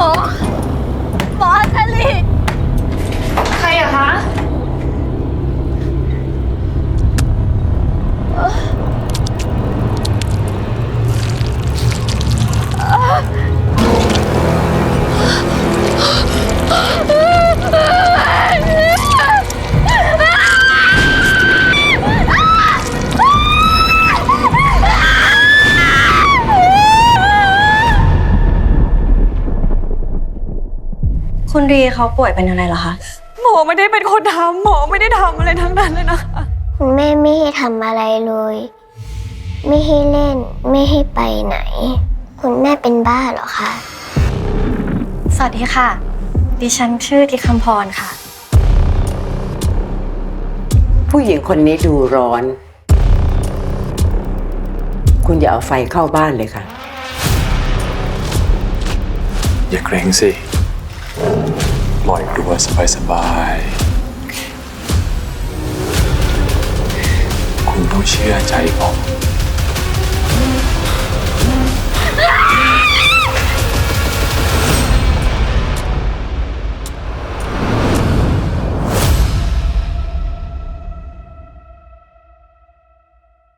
po. คุณรีเขาป่วยเป็นอะไรเหรอคะ หมอไม่ได้เป็นคนทำหมอไม่ได้ทำอะไรทั้งนั้นเลยนะคะคุณแม่ไม่ให้ทำอะไรเลย ไม่ให้เล่น ไม่ให้ไปไหน คุณแม่เป็นบ้าเหรอคะ สวัสดีค่ะ ดิฉันชื่อทิคำพรค่ะ ผู้หญิงคนนี้ดูร้อน คุณอย่าเอาไฟเข้าบ้านเลยค่ะ อย่าเกรงสิ ปล่อยตัวสบายๆคุณต้องเชื่อใจผม